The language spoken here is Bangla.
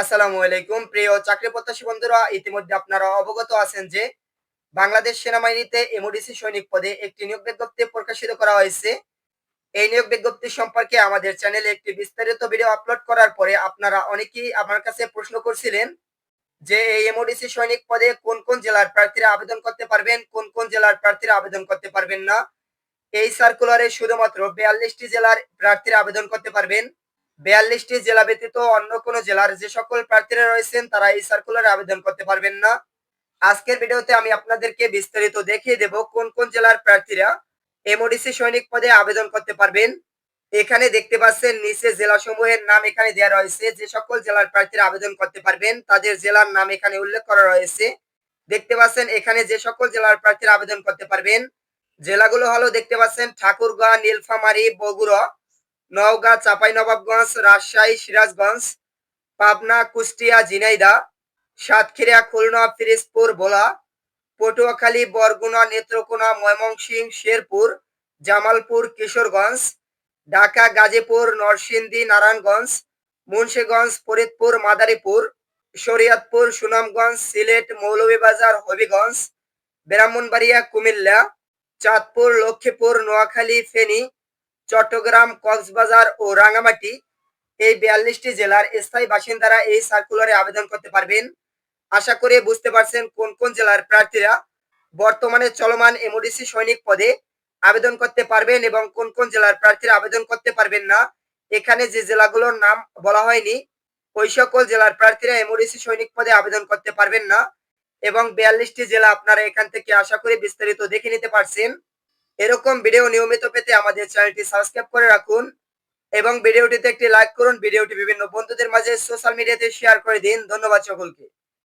আসসালামু আলাইকুম। প্রিয় চাকরি প্রত্যাশী বন্ধুরা, ইতিমধ্যে আপনারা অবগত আছেন যে বাংলাদেশ সেনাবাহিনীতে এমওডিসি সৈনিক পদে একটি নিয়োগ বিজ্ঞপ্তি প্রকাশিত করা হয়েছে। এই নিয়োগ বিজ্ঞপ্তি সম্পর্কে আমাদের চ্যানেলে একটি বিস্তারিত ভিডিও আপলোড করার পরে আপনারা অনেকেই আমার কাছে প্রশ্ন করছিলেন যে এই এমওডিসি সৈনিক পদে কোন কোন জেলার প্রার্থীরা আবেদন করতে পারবেন, কোন কোন জেলার প্রার্থীরা আবেদন করতে পারবেন না। এই সার্কুলারে শুধুমাত্র বিয়াল্লিশটি জেলার প্রার্থীরা আবেদন করতে পারবেন। বিয়াল্লিশটি জেলা ব্যতীত অন্য কোনো জেলার যে সকল প্রার্থীরা রয়েছেন, তারা এই সার্কুলারে আবেদন করতে পারবেন না। আজকের ভিডিওতে আমি আপনাদেরকে বিস্তারিত দেখিয়ে দেব কোন কোন জেলার প্রার্থীরা এমওডিসি সৈনিক পদে আবেদন করতে পারবেন। এখানে দেখতে পাচ্ছেন, নিচে জেলা সমূহের নাম এখানে দেওয়া রয়েছে। যে সকল জেলার প্রার্থীরা আবেদন করতে পারবেন, তাদের জেলার নাম এখানে উল্লেখ করা রয়েছে। দেখতে পাচ্ছেন, এখানে যে সকল জেলার প্রার্থীরা আবেদন করতে পারবেন, জেলাগুলো হলো দেখতে পাচ্ছেন, ঠাকুরগাঁ, নীলফামারী, বগুড়া নওগাঁ, চাঁপাইনবাবগঞ্জ, রাজশাহী, সিরাজগঞ্জ, পাবনা, কুষ্টিয়া, ঝিনাইদহ, সাতক্ষীরা, খুলনা, ফিরিজপুর, ভোলা, পটুয়াখালী, বরগুনা, নেত্রকোনা, ময়মনসিংহ, শেরপুর, জামালপুর, কিশোরগঞ্জ, ঢাকা, গাজীপুর, নরসিংদী, নারায়ণগঞ্জ, মুন্সীগঞ্জ, ফরিদপুর, মাদারীপুর, শরীয়তপুর, সুনামগঞ্জ, সিলেট, মৌলভীবাজার, হবিগঞ্জ, ব্রাহ্মণবাড়িয়া, কুমিল্লা, চাঁদপুর, লক্ষ্মীপুর, নোয়াখালী, ফেনী চট্টগ্রাম, কক্সবাজার ও রাঙ্গামাটি এই বিয়াল্লিশটি জেলার স্থায়ী বাসিন্দারা এই সার্কুলারে আবেদন করতে পারবেন। আশা করে বুঝতে পারছেন কোন কোন জেলার প্রার্থীরা বর্তমানে চলমান এমওডিসি সৈনিক পদে আবেদন করতে পারবেন এবং কোন কোন জেলার প্রার্থীরা আবেদন করতে পারবেন না, এখানে যে জেলাগুলোর নাম বলা হয়নি, ওই সকল জেলার প্রার্থীরা এমওডিসি সৈনিক পদে আবেদন করতে পারবেন না এবং বিয়াল্লিশটি জেলা আপনারা এখান থেকে আশা করে বিস্তারিত দেখে নিতে পারছেন। এরকম ভিডিও নিয়মিত পেতে আমাদের চ্যানেলটি সাবস্ক্রাইব করে রাখুন এবং ভিডিওটিতে একটি লাইক করুন। ভিডিওটি বিভিন্ন বন্ধুদের মাঝে সোশ্যাল মিডিয়াতে শেয়ার করে দিন। ধন্যবাদ সকলকে।